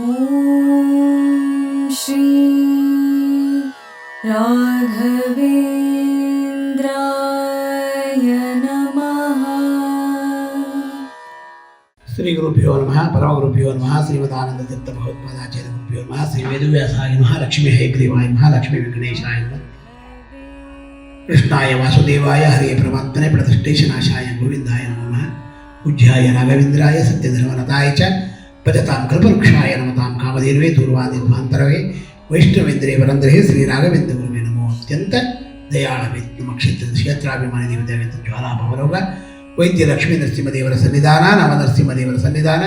ॐ श्री राघवेन्द्राय नमः। श्री गुरुभ्यो नमः, परमगुरुभ्यो नमः श्रीमदानन्ददत्तभगवत्पादाचार्यगुरुभ्यो नमः श्री वेदव्यासाय नमः, लक्ष्मी हैग्रीवाय नमः, लक्ष्मी विघ्नेशाय नमः। कृष्णाय वासुदेवाय हरे प्रवर्तने प्रतिष्ठेशनाशाय गोविन्दाय नमः। पूज्याय राघवेन्द्राय, सत्यधर्मरताय च। ಭಜತಾಂ ಕೃಪವೃಕ್ಷಾಯ ನಮತಾಂ ಕಾಮಧೇನುವೆ ದೂರ್ವಾದಿಧ್ವಾಂತರವೇ ವೈಷ್ಣವೇಂದ್ರೇ ವರಂದ್ರೇ ಶ್ರೀ ರಾಘವೇಂದ್ರ ಗುರುವೇ ನಮೋ. ಅತ್ಯಂತ ದಯಾಳವೇ ನಮ್ಮ ಕ್ಷೇತ್ರದ ಕ್ಷೇತ್ರಾಭಿಮಾನಿ ದೇವದೇವೇಂದ್ರ ಜ್ವಾಲಾ ಭವರೋಗ ವೈದ್ಯ ಲಕ್ಷ್ಮೀ ನರಸಿಂಹದೇವರ ಸನ್ನಿಧಾನ, ನವ ನರಸಿಂಹದೇವರ ಸನ್ನಿಧಾನ.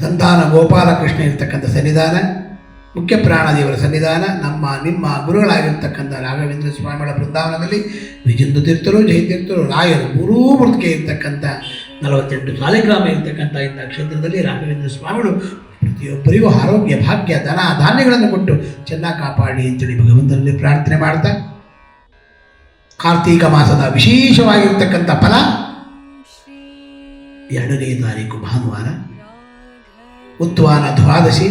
ಸಂತಾನ ಗೋಪಾಲಕೃಷ್ಣ ಇರ್ತಕ್ಕಂಥ ಸನ್ನಿಧಾನ. ಮುಖ್ಯ ಪ್ರಾಣದೇವರ ಸನ್ನಿಧಾನ. ನಮ್ಮ, ನಿಮ್ಮ ಗುರುಗಳಾಗಿರ್ತಕ್ಕಂಥ ರಾಘವೇಂದ್ರ ಸ್ವಾಮಿಗಳ ಬೃಂದಾವನದಲ್ಲಿ ವಿಜೇಂದ್ರ ತೀರ್ಥರು ಜಯತೀರ್ಥರು ರಾಯರು ಗುರು ಇರ್ತಕ್ಕಂಥ ನಲವತ್ತೆಂಟು ಸಾಲಿಗ್ರಾಮ ಇರ್ತಕ್ಕಂಥ ಇಂಥ ಕ್ಷೇತ್ರದಲ್ಲಿ ರಾಘವೇಂದ್ರ ಸ್ವಾಮಿಗಳು ಪ್ರತಿಯೊಬ್ಬರಿಗೂ ಆರೋಗ್ಯ, ಭಾಗ್ಯ, ಧನ, ಧಾನ್ಯಗಳನ್ನು ಕೊಟ್ಟು ಚೆನ್ನಾಗಿ ಕಾಪಾಡಿ ಅಂತೇಳಿ ಭಗವಂತನಲ್ಲಿ ಪ್ರಾರ್ಥನೆ ಮಾಡ್ತಾ, ಕಾರ್ತೀಕ ಮಾಸದ ವಿಶೇಷವಾಗಿರ್ತಕ್ಕಂಥ ಫಲ ಎರಡನೇ ತಾರೀಕು ಭಾನುವಾರ, ಉತ್ವಾನ ದ್ವಾದಶಿ.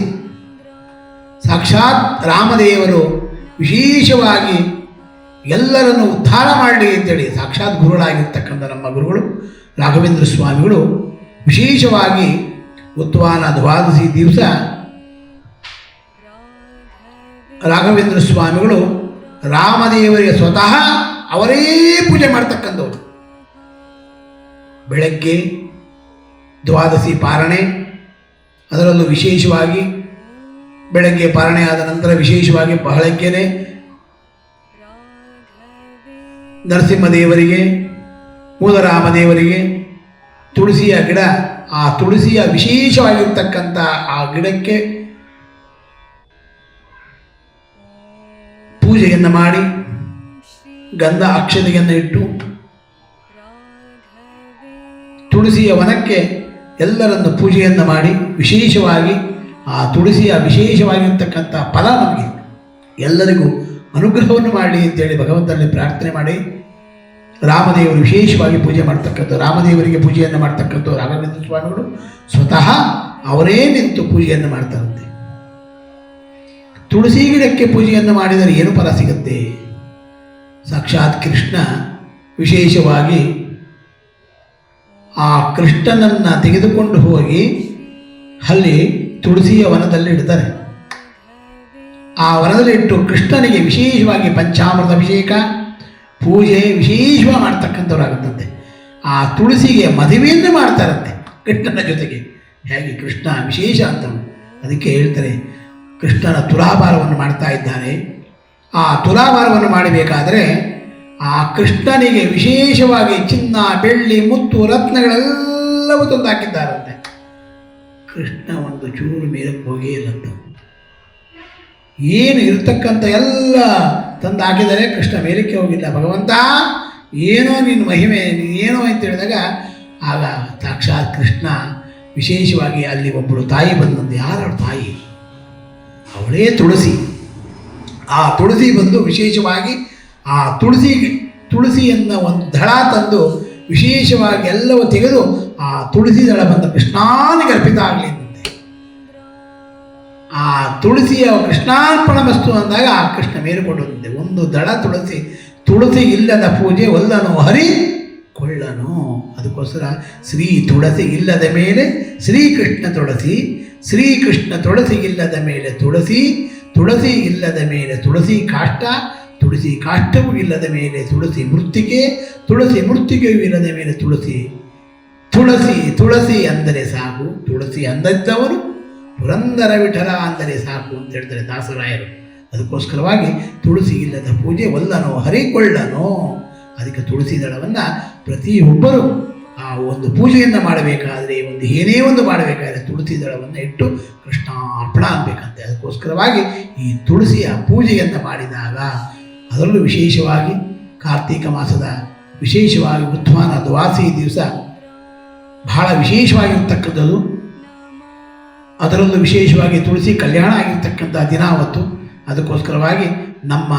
ಸಾಕ್ಷಾತ್ ರಾಮದೇವರು ವಿಶೇಷವಾಗಿ ಎಲ್ಲರನ್ನು ಉದ್ಧಾರ ಮಾಡಲಿ ಅಂತೇಳಿ, ಸಾಕ್ಷಾತ್ ಗುರುಗಳಾಗಿರ್ತಕ್ಕಂಥ ನಮ್ಮ ಗುರುಗಳು ರಾಘವೇಂದ್ರ ಸ್ವಾಮಿಗಳು ವಿಶೇಷವಾಗಿ ಉತ್ವಾನ ದ್ವಾದಶಿ ದಿವಸ ರಾಘವೇಂದ್ರ ಸ್ವಾಮಿಗಳು ರಾಮದೇವರಿಗೆ ಸ್ವತಃ ಅವರೇ ಪೂಜೆ ಮಾಡ್ತಕ್ಕಂಥವ್ರು. ಬೆಳಗ್ಗೆ ದ್ವಾದಶಿ ಪಾರಣೆ, ಅದರಲ್ಲೂ ವಿಶೇಷವಾಗಿ ಬೆಳಗ್ಗೆ ಪಾರಣೆ ಆದ ನಂತರ ವಿಶೇಷವಾಗಿ ಬಹಳಕ್ಕೇನೆ ನರಸಿಂಹದೇವರಿಗೆ ಮೂಲರಾಮದೇವರಿಗೆ ತುಳಸಿಯ ಗಿಡ, ಆ ತುಳಸಿಯ ವಿಶೇಷವಾಗಿರ್ತಕ್ಕಂಥ ಆ ಗಿಡಕ್ಕೆ ಪೂಜೆಯನ್ನು ಮಾಡಿ, ಗಂಧ ಅಕ್ಷತೆಯನ್ನು ಇಟ್ಟು, ತುಳಸಿಯ ವನಕ್ಕೆ ಎಲ್ಲರನ್ನು ಪೂಜೆಯನ್ನು ಮಾಡಿ, ವಿಶೇಷವಾಗಿ ಆ ತುಳಸಿಯ ವಿಶೇಷವಾಗಿರ್ತಕ್ಕಂಥ ಫಲ ನಮಗೆ ಎಲ್ಲರಿಗೂ ಅನುಗ್ರಹವನ್ನು ಮಾಡಿ ಅಂತೇಳಿ ಭಗವಂತನಲ್ಲಿ ಪ್ರಾರ್ಥನೆ ಮಾಡಿ. ರಾಮದೇವರು ವಿಶೇಷವಾಗಿ ಪೂಜೆ ಮಾಡ್ತಕ್ಕಂಥ ರಾಮದೇವರಿಗೆ ಪೂಜೆಯನ್ನು ಮಾಡ್ತಕ್ಕಂಥ ರಾಘವೇಂದ್ರ ಸ್ವಾಮಿಗಳು. ಸ್ವತಃ ಅವರೇ ನಿಂತು ಪೂಜೆಯನ್ನು ಮಾಡ್ತಾರಂತೆ. ತುಳಸಿ ಗಿಡಕ್ಕೆ ಪೂಜೆಯನ್ನು ಮಾಡಿದರೆ ಏನು ಫಲ ಸಿಗುತ್ತೆ? ಸಾಕ್ಷಾತ್ ಕೃಷ್ಣ ವಿಶೇಷವಾಗಿ ಆ ಕೃಷ್ಣನನ್ನು ತೆಗೆದುಕೊಂಡು ಹೋಗಿ ಅಲ್ಲಿ ತುಳಸಿಯ ವನದಲ್ಲಿ ಇಡ್ತಾರೆ. ಆ ವನದಲ್ಲಿ ಇಟ್ಟು ಕೃಷ್ಣನಿಗೆ ವಿಶೇಷವಾಗಿ ಪಂಚಾಮೃತ ಅಭಿಷೇಕ ಪೂಜೆ ವಿಶೇಷವಾಗಿ ಮಾಡ್ತಕ್ಕಂಥವ್ರಾಗುತ್ತಂತೆ. ಆ ತುಳಸಿಗೆ ಮದುವೆಯನ್ನು ಮಾಡ್ತಾರಂತೆ, ಕೃಷ್ಣನ ಜೊತೆಗೆ. ಹೇಗೆ ಕೃಷ್ಣ ವಿಶೇಷ ಅಂತ ಅದಕ್ಕೆ ಹೇಳ್ತಾರೆ, ಕೃಷ್ಣನ ತುಲಾಭಾರವನ್ನು ಮಾಡ್ತಾ ಇದ್ದಾರೆ. ಆ ತುಲಾಭಾರವನ್ನು ಮಾಡಬೇಕಾದರೆ ಆ ಕೃಷ್ಣನಿಗೆ ವಿಶೇಷವಾಗಿ ಚಿನ್ನ, ಬೆಳ್ಳಿ, ಮುತ್ತು, ರತ್ನಗಳೆಲ್ಲವೂ ತಂದು ಹಾಕಿದ್ದಾರಂತೆ. ಕೃಷ್ಣ ಒಂದು ಚೂರು ಮೇಲಕ್ಕೆ ಹೋಗೇ ಏನು ಇರತಕ್ಕಂಥ ಎಲ್ಲ ತಂದು ಹಾಕಿದರೆ ಕೃಷ್ಣ ಮೇಲಕ್ಕೆ ಹೋಗಿಲ್ಲ ಭಗವಂತ, ಏನೋ ನಿನ್ನ ಮಹಿಮೆ ಏನೋ ಅಂತ ಹೇಳಿದಾಗ, ಆಗ ಸಾಕ್ಷಾತ್ ಕೃಷ್ಣ ವಿಶೇಷವಾಗಿ ಅಲ್ಲಿ ಒಬ್ಬಳು ತಾಯಿ ಬಂದಂದು ಯಾರ? ತಾಯಿ. ಅವಳೇ ತುಳಸಿ. ಆ ತುಳಸಿ ಬಂದು ವಿಶೇಷವಾಗಿ ಆ ತುಳಸಿ, ತುಳಸಿಯನ್ನು ಒಂದು ದಳ ತಂದು ವಿಶೇಷವಾಗಿ ಎಲ್ಲವೂ ತೆಗೆದು ಆ ತುಳಸಿ ದಳ ಬಂದ ಕೃಷ್ಣಾನಿಗೆ ಅರ್ಪಿತ ಆಗಲಿ. ಆ ತುಳಸಿಯ ಕೃಷ್ಣಾರ್ಪಣ ವಸ್ತು ಅಂದಾಗ ಆ ಕೃಷ್ಣ ಮೇಲುಕೊಂಡು ಬಂದಿದೆ ಒಂದು ದಳ ತುಳಸಿ ತುಳಸಿ ಇಲ್ಲದ ಪೂಜೆ ಒಲ್ಲನು, ಹರಿ ಕೊಳ್ಳನು. ಅದಕ್ಕೋಸ್ಕರ ಶ್ರೀ ತುಳಸಿ ಇಲ್ಲದ ಮೇಲೆ ಶ್ರೀಕೃಷ್ಣ ತುಳಸಿ ಶ್ರೀಕೃಷ್ಣ ತುಳಸಿ ಇಲ್ಲದ ಮೇಲೆ ತುಳಸಿ ತುಳಸಿ ಇಲ್ಲದ ಮೇಲೆ ತುಳಸಿ ಕಾಷ್ಟ, ತುಳಸಿ ಕಾಷ್ಟವೂ ಇಲ್ಲದ ಮೇಲೆ ತುಳಸಿ ಮೃತ್ತಿಗೆ ತುಳಸಿ ಮೃತ್ತಿಗೆಯೂ ಇಲ್ಲದ ಮೇಲೆ ತುಳಸಿ. ತುಳಸಿ ತುಳಸಿ ಅಂದರೆ ಸಾಕು. ತುಳಸಿ ಅಂದದ್ದವರು ಪುರಂದರ ವಿಠಲ ಅಂದರೆ ಸಾಕು ಅಂತ ಹೇಳ್ತಾರೆ ದಾಸರಾಯರು. ಅದಕ್ಕೋಸ್ಕರವಾಗಿ ತುಳಸಿ ಇಲ್ಲದ ಪೂಜೆ ಒಲ್ಲನೋ, ಹರಿಕೊಳ್ಳನೋ, ಅದಕ್ಕೆ ತುಳಸಿ ದಳವನ್ನು ಪ್ರತಿಯೊಬ್ಬರು ಆ ಒಂದು ಪೂಜೆಯನ್ನು ಮಾಡಬೇಕಾದ್ರೆ, ಒಂದು ಏನೇ ಒಂದು ಮಾಡಬೇಕಾದ್ರೆ ತುಳಸಿ ದಳವನ್ನು ಇಟ್ಟು ಕೃಷ್ಣ ಅರ್ಪಣ ಅನ್ಬೇಕಂತೆ ಅದಕ್ಕೋಸ್ಕರವಾಗಿ ಈ ತುಳಸಿಯ ಪೂಜೆಯನ್ನು ಮಾಡಿದಾಗ ಅದರಲ್ಲೂ ವಿಶೇಷವಾಗಿ ಕಾರ್ತೀಕ ಮಾಸದ ವಿಶೇಷವಾಗಿ ಉತ್ಥಾನ ದ್ವಾಸಿ ದಿವಸ ಬಹಳ ವಿಶೇಷವಾಗಿರ್ತಕ್ಕಂಥದ್ದು. ಅದರಲ್ಲೂ ವಿಶೇಷವಾಗಿ ತುಳಸಿ ಕಲ್ಯಾಣ ಆಗಿರ್ತಕ್ಕಂಥ ದಿನ ಅವತ್ತು. ಅದಕ್ಕೋಸ್ಕರವಾಗಿ ನಮ್ಮ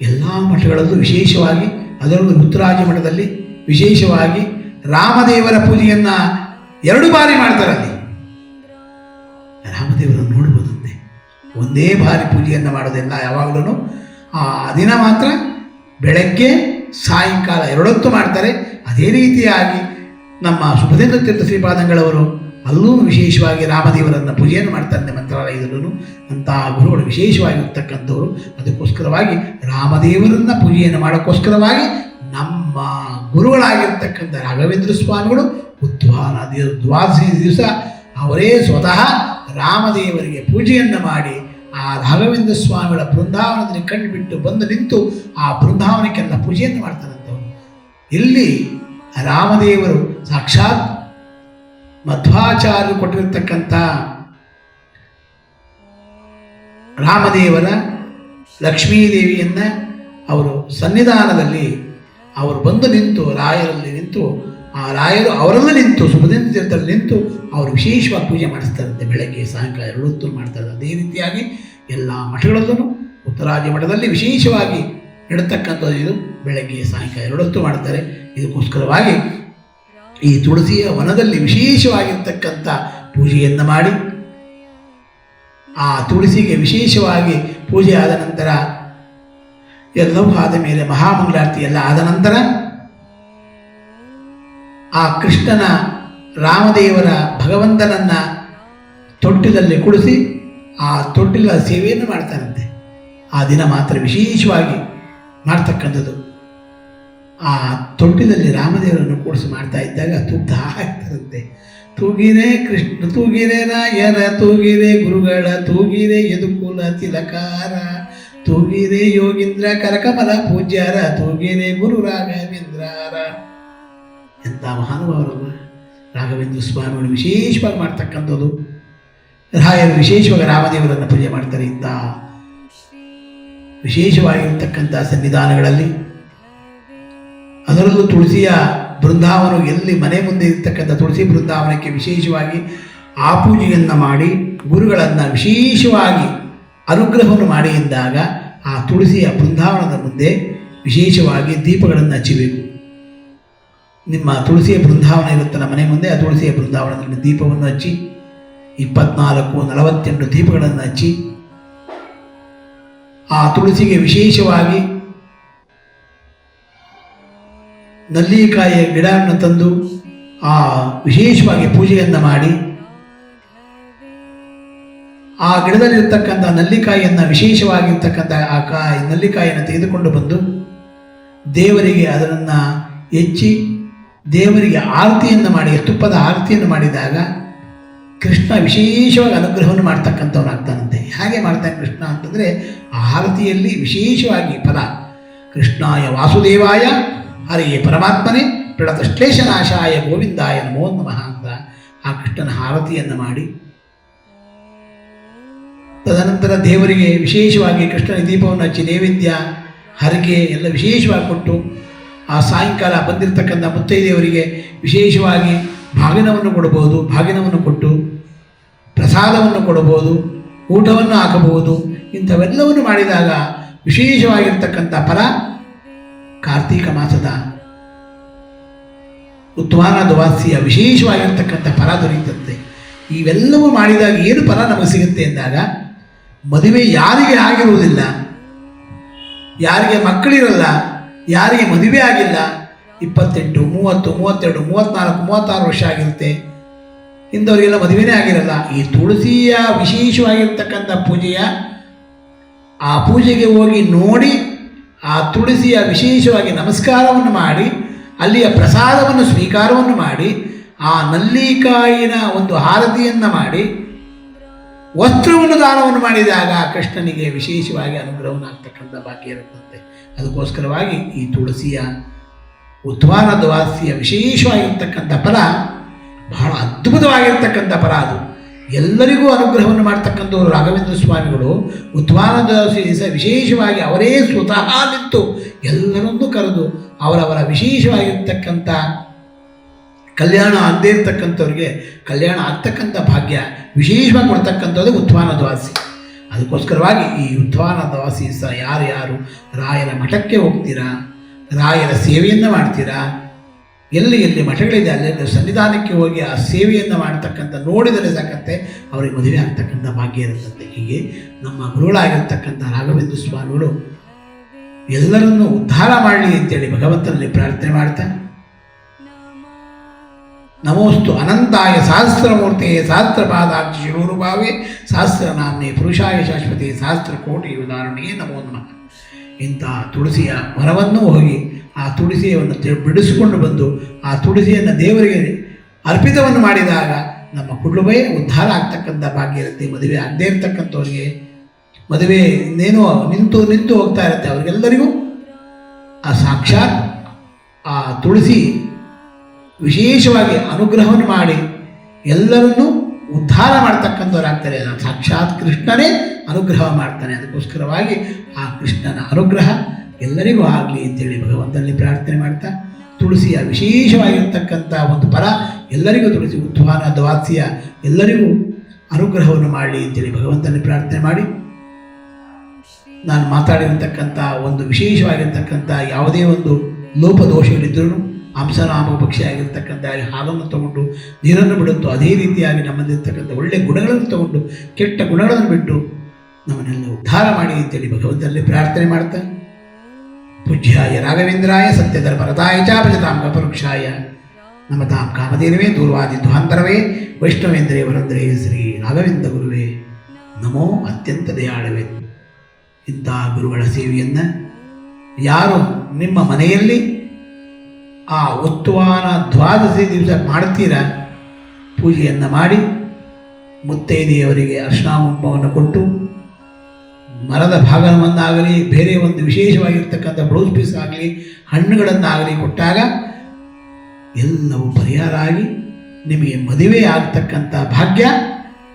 ಎಲ್ಲ ಮಠಗಳಲ್ಲೂ ವಿಶೇಷವಾಗಿ, ಅದರಲ್ಲೂ ಮುತ್ತುರಾಜ ಮಠದಲ್ಲಿ ವಿಶೇಷವಾಗಿ ರಾಮದೇವರ ಪೂಜೆಯನ್ನು ಎರಡು ಬಾರಿ ಮಾಡ್ತಾರೆ ಅಲ್ಲಿ. ರಾಮದೇವರನ್ನು ನೋಡ್ಬೋದಂತೆ. ಒಂದೇ ಬಾರಿ ಪೂಜೆಯನ್ನು ಮಾಡೋದಿಲ್ಲ ಯಾವಾಗಲೂ ಆ ದಿನ ಮಾತ್ರ ಬೆಳಗ್ಗೆ ಸಾಯಂಕಾಲ ಎರಡೊತ್ತು ಮಾಡ್ತಾರೆ. ಅದೇ ರೀತಿಯಾಗಿ ನಮ್ಮ ಸುಭದೇಂದ್ರ ತೀರ್ಥ ಶ್ರೀಪಾದಂಗಳವರು ಅಲ್ಲೂ ವಿಶೇಷವಾಗಿ ರಾಮದೇವರನ್ನು ಪೂಜೆಯನ್ನು ಮಾಡ್ತಾರೆ ಮಂತ್ರಾಲಯದಲ್ಲೂ ಅಂತಹ ಗುರುಗಳು ವಿಶೇಷವಾಗಿರ್ತಕ್ಕಂಥವ್ರು ಅದಕ್ಕೋಸ್ಕರವಾಗಿ ರಾಮದೇವರನ್ನ ಪೂಜೆಯನ್ನು ಮಾಡೋಕ್ಕೋಸ್ಕರವಾಗಿ ನಮ್ಮ ಗುರುಗಳಾಗಿರ್ತಕ್ಕಂಥ ರಾಘವೇಂದ್ರ ಸ್ವಾಮಿಗಳು ಉದ್ವಾನ ದ್ವಾದಶಿ ದಿವಸ ಅವರೇ ಸ್ವತಃ ರಾಮದೇವರಿಗೆ ಪೂಜೆಯನ್ನು ಮಾಡಿ ಆ ರಾಘವೇಂದ್ರ ಸ್ವಾಮಿಗಳ ಬೃಂದಾವನದಲ್ಲಿ ಕಂಡುಬಿಟ್ಟು ಬಂದು ನಿಂತು ಆ ಬೃಂದಾವನಕ್ಕೆಲ್ಲ ಪೂಜೆಯನ್ನು ಮಾಡ್ತಾರಂಥವ್ರು ಇಲ್ಲಿ ರಾಮದೇವರು ಸಾಕ್ಷಾತ್ ಮಧ್ವಾಚಾರ್ಯರು ಕೊಟ್ಟಿರತಕ್ಕಂಥ ರಾಮದೇವರ ಲಕ್ಷ್ಮೀದೇವಿಯನ್ನ ಅವರು ಸನ್ನಿಧಾನದಲ್ಲಿ ಅವರು ಬಂದು ನಿಂತು ರಾಯರಲ್ಲಿ ನಿಂತು, ಆ ರಾಯರು ಅವರಲ್ಲಿ ನಿಂತು ಸುಮದಿಂದ ತೀರ್ಥದಲ್ಲಿ ನಿಂತು ಅವರು ವಿಶೇಷವಾಗಿ ಪೂಜೆ ಮಾಡಿಸ್ತಾರಂತೆ. ಬೆಳಗ್ಗೆ, ಸಾಯಂಕಾಲ ಎರಡೊತ್ತು ಮಾಡ್ತಾರೆ. ಅದೇ ರೀತಿಯಾಗಿ ಎಲ್ಲ ಮಠಗಳಲ್ಲೂ ಉತ್ತರಾದಿ ಮಠದಲ್ಲಿ ವಿಶೇಷವಾಗಿ ನಡತಕ್ಕಂಥದ್ದು ಇದು. ಬೆಳಗ್ಗೆ, ಸಾಯಂಕಾಲ ಎರಡೊತ್ತು ಮಾಡ್ತಾರೆ. ಇದಕ್ಕೋಸ್ಕರವಾಗಿ ಈ ತುಳಸಿಯ ವನದಲ್ಲಿ ವಿಶೇಷವಾಗಿರ್ತಕ್ಕಂಥ ಪೂಜೆಯನ್ನು ಮಾಡಿ, ಆ ತುಳಸಿಗೆ ವಿಶೇಷವಾಗಿ ಪೂಜೆ ಆದ ನಂತರ, ಎಲ್ಲವೂ ಆದ ಮೇಲೆ ಮಹಾಮಂಗಳಾರತಿ ಎಲ್ಲ ಆದ ನಂತರ, ಆ ಕೃಷ್ಣನ ರಾಮದೇವರ ಭಗವಂತನನ್ನ ತೊಟ್ಟಿಲಲ್ಲಿ ಕುಡಿಸಿ, ಆ ತೊಟ್ಟಿಲ ಸೇವೆಯನ್ನು ಮಾಡ್ತಾರಂತೆ. ಆ ದಿನ ಮಾತ್ರ ವಿಶೇಷವಾಗಿ ಮಾಡ್ತಕ್ಕಂಥದ್ದು. ಆ ತೊಟ್ಟಿಲಲ್ಲಿ ರಾಮದೇವರನ್ನು ಕೂಡಿಸಿ ಮಾಡ್ತಾ ಇದ್ದಾಗ ತೂಗ್ತಾ ಆಗ್ತದಂತೆ ತೂಗಿರೆ ಕೃಷ್ಣ ತೂಗಿರೆ ನಾಯರ ತೂಗಿರೆ ಗುರುಗಳ ತೂಗಿರೆ ಯದುಕುಲ ತಿಲಕಾರ ತೂಗಿರೆ ಯೋಗೀಂದ್ರ, ಕರಕಮಲ ಪೂಜ್ಯಾರ ತೂಗಿರೆ ಗುರು ರಾಘವೇಂದ್ರಾರ ಎಂಥ ಮಹಾನುಭಾವರಲ್ಲ ರಾಘವೇಂದ್ರ ಸ್ವಾಮಿಗಳು ವಿಶೇಷವಾಗಿ ಮಾಡ್ತಕ್ಕಂಥದ್ದು. ರಾಯರು ವಿಶೇಷವಾಗಿ ರಾಮದೇವರನ್ನು ಪೂಜೆ ಮಾಡ್ತಾರೆ ಇಂಥ ವಿಶೇಷವಾಗಿರ್ತಕ್ಕಂಥ ಸನ್ನಿಧಾನಗಳಲ್ಲಿ. ಅದರಲ್ಲೂ ತುಳಸಿಯ ಬೃಂದಾವನ ಎಲ್ಲಿ ಮನೆ ಮುಂದೆ ಇರ್ತಕ್ಕಂಥ ತುಳಸಿ ಬೃಂದಾವನಕ್ಕೆ ವಿಶೇಷವಾಗಿ ಆ ಪೂಜೆಯನ್ನು ಮಾಡಿ, ಗುರುಗಳನ್ನು ವಿಶೇಷವಾಗಿ ಅನುಗ್ರಹವನ್ನು ಮಾಡಿ ಎಂದಾಗ ಆ ತುಳಸಿಯ ಬೃಂದಾವನದ ಮುಂದೆ ವಿಶೇಷವಾಗಿ ದೀಪಗಳನ್ನು ಹಚ್ಚಬೇಕು. ನಿಮ್ಮ ತುಳಸಿಯ ಬೃಂದಾವನ ಇರುತ್ತಲ್ಲ ಮನೆ ಮುಂದೆ, ಆ ತುಳಸಿಯ ಬೃಂದಾವನದಲ್ಲಿ ದೀಪವನ್ನು ಹಚ್ಚಿ, ಇಪ್ಪತ್ನಾಲ್ಕು ನಲವತ್ತೆಂಟು ದೀಪಗಳನ್ನು ಹಚ್ಚಿ, ಆ ತುಳಸಿಗೆ ವಿಶೇಷವಾಗಿ ನಲ್ಲಿಕಾಯಿಯ ಗಿಡವನ್ನು ತಂದು ಆ ವಿಶೇಷವಾಗಿ ಪೂಜೆಯನ್ನು ಮಾಡಿ, ಆ ಗಿಡದಲ್ಲಿರ್ತಕ್ಕಂಥ ನಲ್ಲಿಕಾಯಿಯನ್ನು ವಿಶೇಷವಾಗಿರ್ತಕ್ಕಂಥ ಆ ಕಾಯಿ ನಲ್ಲಿಕಾಯಿಯನ್ನು ತೆಗೆದುಕೊಂಡು ಬಂದು ದೇವರಿಗೆ ಅದನ್ನು ಹೆಚ್ಚಿ, ದೇವರಿಗೆ ಆರತಿಯನ್ನು ಮಾಡಿ, ತುಪ್ಪದ ಆರತಿಯನ್ನು ಮಾಡಿದಾಗ ಕೃಷ್ಣ ವಿಶೇಷವಾಗಿ ಅನುಗ್ರಹವನ್ನು ಮಾಡ್ತಕ್ಕಂಥವನಾಗ್ತಾನಂತೆ ಹಾಗೆ ಮಾಡ್ತಾನೆ ಕೃಷ್ಣ ಅಂತಂದರೆ ಆ ಆರತಿಯಲ್ಲಿ ವಿಶೇಷವಾಗಿ ಫಲ. ಕೃಷ್ಣಾಯ ವಾಸುದೇವಾಯ ಹರಿಯೇ ಪರಮಾತ್ಮನೇ ಪ್ರಣತ ಶ್ಲೇಷನಾಶಾಯ ಗೋವಿಂದಾಯ ನಮೋ ನಮಃ ಅಂತ ಆ ಕೃಷ್ಣನ ಆರತಿಯನ್ನು ಮಾಡಿ. ತದನಂತರ ದೇವರಿಗೆ ವಿಶೇಷವಾಗಿ ಕೃಷ್ಣನ ದೀಪವನ್ನು ಹಚ್ಚಿ ನೈವೇದ್ಯ ಹರಿಗೆ ಎಲ್ಲ ವಿಶೇಷವಾಗಿ ಕೊಟ್ಟು ಆ ಸಾಯಂಕಾಲ ಬಂದಿರತಕ್ಕಂಥ ಮುತ್ತೈದೆಯವರಿಗೆ ವಿಶೇಷವಾಗಿ ಭಾಗಿನವನ್ನು ಕೊಡಬಹುದು, ಭಾಗಿನವನ್ನು ಕೊಟ್ಟು ಪ್ರಸಾದವನ್ನು ಕೊಡಬಹುದು, ಊಟವನ್ನು ಹಾಕಬಹುದು, ಇಂಥವೆಲ್ಲವನ್ನು ಮಾಡಿದಾಗ ವಿಶೇಷವಾಗಿರ್ತಕ್ಕಂಥ ಫಲ ಕಾರ್ತೀಕ ಮಾಸದ ಉತ್ವಾನ ದ್ವಾಸಿಯ ವಿಶೇಷವಾಗಿರ್ತಕ್ಕಂಥ ಫಲ ದೊರೆಯುತ್ತಂತೆ ಇವೆಲ್ಲವೂ ಮಾಡಿದಾಗ ಏನು ಫಲ ನಮಗೆ ಸಿಗುತ್ತೆ ಎಂದಾಗ, ಮದುವೆ ಯಾರಿಗೆ ಆಗಿರುವುದಿಲ್ಲ, ಯಾರಿಗೆ ಮಕ್ಕಳಿರಲ್ಲ, ಯಾರಿಗೆ ಮದುವೆ ಆಗಿಲ್ಲ, ಇಪ್ಪತ್ತೆಂಟು, ಮೂವತ್ತು, ಮೂವತ್ತೆರಡು ಮೂವತ್ತ್ನಾಲ್ಕು ಮೂವತ್ತಾರು ವರ್ಷ ಆಗಿರುತ್ತೆ, ಇಂಥವರಿಗೆಲ್ಲ ಮದುವೆನೇ ಆಗಿರಲ್ಲ. ಈ ತುಳಸಿಯ ವಿಶೇಷವಾಗಿರ್ತಕ್ಕಂಥ ಪೂಜೆಯ ಆ ಪೂಜೆಗೆ ಹೋಗಿ ನೋಡಿ ಆ ತುಳಸಿಯ ವಿಶೇಷವಾಗಿ ನಮಸ್ಕಾರವನ್ನು ಮಾಡಿ, ಅಲ್ಲಿಯ ಪ್ರಸಾದವನ್ನು ಸ್ವೀಕಾರವನ್ನು ಮಾಡಿ, ಆ ನಲ್ಲಿಕಾಯಿನ ಒಂದು ಹಾರತಿಯನ್ನು ಮಾಡಿ, ವಸ್ತ್ರವನ್ನು ದಾನವನ್ನು ಮಾಡಿದಾಗ ಕೃಷ್ಣನಿಗೆ ವಿಶೇಷವಾಗಿ ಅನುಗ್ರಹವನ್ನು ಆಗ್ತಕ್ಕಂಥ ಭಾಗ್ಯ ಇರುತ್ತಂತೆ. ಅದಕ್ಕೋಸ್ಕರವಾಗಿ ಈ ತುಳಸಿಯ ಉತ್ವಾನ ದ್ವಾಸಿಯ ವಿಶೇಷವಾಗಿರ್ತಕ್ಕಂಥ ಫಲ ಬಹಳ ಅದ್ಭುತವಾಗಿರ್ತಕ್ಕಂಥ ಫಲ ಅದು. ಎಲ್ಲರಿಗೂ ಅನುಗ್ರಹವನ್ನು ಮಾಡ್ತಕ್ಕಂಥವ್ರು ರಾಘವೇಂದ್ರ ಸ್ವಾಮಿಗಳು ಉತ್ವಾನದ ವಿಶೇಷವಾಗಿ ಅವರೇ ಸ್ವತಃ ನಿಂತು ಎಲ್ಲರನ್ನೂ ಕರೆದು ಅವರವರ ವಿಶೇಷವಾಗಿರ್ತಕ್ಕಂಥ ಕಲ್ಯಾಣ ಆಗದೇ ಇರ್ತಕ್ಕಂಥವ್ರಿಗೆ ಕಲ್ಯಾಣ ಆಗ್ತಕ್ಕಂಥ ಭಾಗ್ಯ ವಿಶೇಷವಾಗಿ ಕೊಡ್ತಕ್ಕಂಥದ್ದು ಉತ್ಥಾನ ದ್ವಾಸಿ ಅದಕ್ಕೋಸ್ಕರವಾಗಿ ಈ ಉತ್ಥಾನ ದ್ವಾಸಿ ಸಹ ಯಾರು ಯಾರು ರಾಯರ ಮಠಕ್ಕೆ ಹೋಗ್ತೀರಾ, ರಾಯರ ಸೇವೆಯನ್ನು ಮಾಡ್ತೀರಾ ಎಲ್ಲಿ ಎಲ್ಲಿ ಮಠಗಳಿದೆ, ಅಲ್ಲಿ ಸನ್ನಿಧಾನಕ್ಕೆ ಹೋಗಿ ಆ ಸೇವೆಯನ್ನು ಮಾಡ್ತಕ್ಕಂಥ, ನೋಡಿದರೆ ಸಾಕಂತೆ ಅವರಿಗೆ ಮದುವೆ ಆಗ್ತಕ್ಕಂಥ ಭಾಗ್ಯ ಇರುತ್ತಂತೆ. ಹೀಗೆ ನಮ್ಮ ಗುರುಗಳಾಗಿರ್ತಕ್ಕಂಥ ರಾಘವೇಂದ್ರ ಸ್ವಾಮಿಗಳು ಎಲ್ಲರನ್ನೂ ಉದ್ಧಾರ ಮಾಡಲಿ ಅಂತೇಳಿ ಭಗವಂತನಲ್ಲಿ ಪ್ರಾರ್ಥನೆ ಮಾಡ್ತಾನೆ ನಮೋಸ್ತು ಅನಂತಾಯ ಸಹಸ್ರಮೂರ್ತಿಯೇ ಸಹಸ್ರಪಾದಾಕ್ಷಿ ಭಾವೇ, ಸಹಸ್ರನಾಮ್ನೆ ಪುರುಷಾಯ ಶಾಶ್ವತಿ ಸಹಸ್ರ ಕೋಟಿ ಉದಾಹರಣೆಯೇ ನಮೋ ನಮಃ. ಇಂಥ ತುಳಸಿಯ ಮರವನ್ನು ಹೋಗಿ ಆ ತುಳಸಿಯನ್ನು ಬಿಡಿಸಿಕೊಂಡು ಬಂದು ಆ ತುಳಸಿಯನ್ನು ದೇವರಿಗೆ ಅರ್ಪಿತವನ್ನು ಮಾಡಿದಾಗ ನಮ್ಮ ಕುಟುಂಬವೇ ಉದ್ಧಾರ ಆಗ್ತಕ್ಕಂಥ ಭಾಗ್ಯ ಇರುತ್ತೆ, ಮದುವೆ ಆಗದೇ ಇರ್ತಕ್ಕಂಥವ್ರಿಗೆ. ಮದುವೆ ಇನ್ನೇನೋ ನಿಂತು ನಿಂತು ಹೋಗ್ತಾ ಇರುತ್ತೆ, ಅವರಿಗೆಲ್ಲರಿಗೂ ಆ ಸಾಕ್ಷಾತ್ ಆ ತುಳಸಿ ವಿಶೇಷವಾಗಿ ಅನುಗ್ರಹವನ್ನು ಮಾಡಿ ಎಲ್ಲರನ್ನೂ ಉದ್ಧಾರ ಮಾಡ್ತಕ್ಕಂಥವ್ರಾಗ್ತಾರೆ ಸಾಕ್ಷಾತ್ ಕೃಷ್ಣನೇ ಅನುಗ್ರಹ ಮಾಡ್ತಾನೆ. ಅದಕ್ಕೋಸ್ಕರವಾಗಿ ಆ ಕೃಷ್ಣನ ಅನುಗ್ರಹ ಎಲ್ಲರಿಗೂ ಆಗಲಿ ಅಂತೇಳಿ ಭಗವಂತನಲ್ಲಿ ಪ್ರಾರ್ಥನೆ ಮಾಡ್ತಾ, ತುಳಸಿಯ ವಿಶೇಷವಾಗಿರ್ತಕ್ಕಂಥ ಒಂದು ಫಲ ಎಲ್ಲರಿಗೂ ತುಳಸಿ ಉತ್ಥಾನ ದ್ವಾಸಿಯ ಎಲ್ಲರಿಗೂ ಅನುಗ್ರಹವನ್ನು ಮಾಡಲಿ ಅಂತೇಳಿ ಭಗವಂತನಲ್ಲಿ ಪ್ರಾರ್ಥನೆ ಮಾಡಿ. ನಾನು ಮಾತಾಡಿರ್ತಕ್ಕಂಥ ಒಂದು ವಿಶೇಷವಾಗಿರ್ತಕ್ಕಂಥ ಯಾವುದೇ ಒಂದು ಲೋಪದೋಷಗಳಿದ್ದರೂ ಹಂಸನಾಮ ಪಕ್ಷಿ ಆಗಿರ್ತಕ್ಕಂಥ ಹಾಲನ್ನು ತಗೊಂಡು ನೀರನ್ನು ಬಿಡುತ್ತೋ ಅದೇ ರೀತಿಯಾಗಿ ನಮ್ಮಲ್ಲಿರ್ತಕ್ಕಂಥ ಒಳ್ಳೆಯ ಗುಣಗಳನ್ನು ತಗೊಂಡು ಕೆಟ್ಟ ಗುಣಗಳನ್ನು ಬಿಟ್ಟು ನಮ್ಮನ್ನೆಲ್ಲ ಉದ್ಧಾರ ಮಾಡಿ ಅಂತೇಳಿ ಭಗವಂತನಲ್ಲಿ ಪ್ರಾರ್ಥನೆ ಮಾಡ್ತಾ, ಪೂಜ್ಯಾಯ ರಾಘವೇಂದ್ರಾಯ ಸತ್ಯಧರ್ಮರತಾಯ ಚ ಭಜತಾಂ ಕಪರುಕ್ಷಾಯ ನಮತಾಂ ಕಾಮಧೇನವೇ, ದೂರ್ವಾದಿ ಧ್ವಾಂತರವೇ ವೈಷ್ಣವೇಂದ್ರೇ ವರಂದ್ರೇ ಶ್ರೀ ರಾಘವೇಂದ್ರ ಗುರುವೇ, ನಮೋ ಅತ್ಯಂತ ದಯಾಳವೇ. ಇಂಥ ಗುರುಗಳ ಸೇವೆಯನ್ನು ಯಾರು ನಿಮ್ಮ ಮನೆಯಲ್ಲಿ ಆ ಉತ್ವಾನ ದ್ವಾದಶಿ ದಿವಸ ಮಾಡ್ತೀರಾ? ಪೂಜೆಯನ್ನು ಮಾಡಿ ಮುತ್ತೈದೆಯವರಿಗೆ ಅರ್ಶನ ಕುಂಕುಮವನ್ನು ಕೊಟ್ಟು ಮರದ ಭಾಗವನ್ನಾಗಲಿ ಬೇರೆ ಒಂದು ವಿಶೇಷವಾಗಿರ್ತಕ್ಕಂಥ ಬ್ಲೌಸ್ ಪೀಸ್ ಆಗಲಿ, ಹಣ್ಣುಗಳನ್ನಾಗಲಿ ಕೊಟ್ಟಾಗ ಎಲ್ಲವೂ ಪರಿಹಾರ ಆಗಿ ನಿಮಗೆ ಮದುವೆ ಆಗ್ತಕ್ಕಂಥ ಭಾಗ್ಯ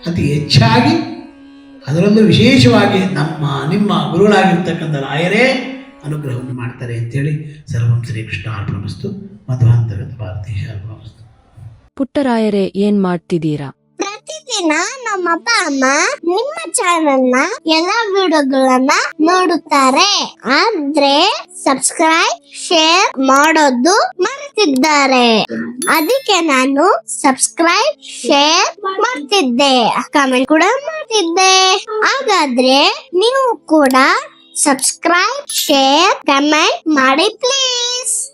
ಅತಿ ಹೆಚ್ಚಾಗಿ ಅದರಲ್ಲೂ ವಿಶೇಷವಾಗಿ ನಮ್ಮ ನಿಮ್ಮ ಗುರುಗಳಾಗಿರ್ತಕ್ಕಂಥ ರಾಯರೇ ಅನುಗ್ರಹವನ್ನು ಮಾಡ್ತಾರೆ ಅಂತೇಳಿ ಸರ್ವಂ ಶ್ರೀಕೃಷ್ಣ ಅರ್ಪಣಮಸ್ತು. ಮಧ್ವಾಂತರ್ಗತ ಭಾರತೀಯ ಅರ್ಪಣಮಸ್ತು. ಪುಟ್ಟರಾಯರೇ ಏನ್ ಮಾಡ್ತಿದ್ದೀರಾ? ಪ್ರತಿದಿನ ನಮ್ಮ ಅಪ್ಪ ಅಮ್ಮ ನಿಮ್ಮ ಚಾನಲ್ನ ಎಲ್ಲಾ ವಿಡಿಯೋಗಳನ್ನ ನೋಡುತ್ತಾರೆ. ಆದ್ರೆ ಸಬ್ಸ್ಕ್ರೈಬ್ ಶೇರ್ ಮಾಡೋದು ಮರೆತಿದ್ದಾರೆ. ಅದಕ್ಕೆ ನಾನು ಸಬ್ಸ್ಕ್ರೈಬ್ ಶೇರ್ ಮಾಡ್ತಿದ್ದೆ. ಕಮೆಂಟ್ ಕೂಡ ಮಾಡ್ತಿದ್ದೆ. ಹಾಗಾದ್ರೆ ನೀವು ಕೂಡ subscribe, share, comment, Mari please.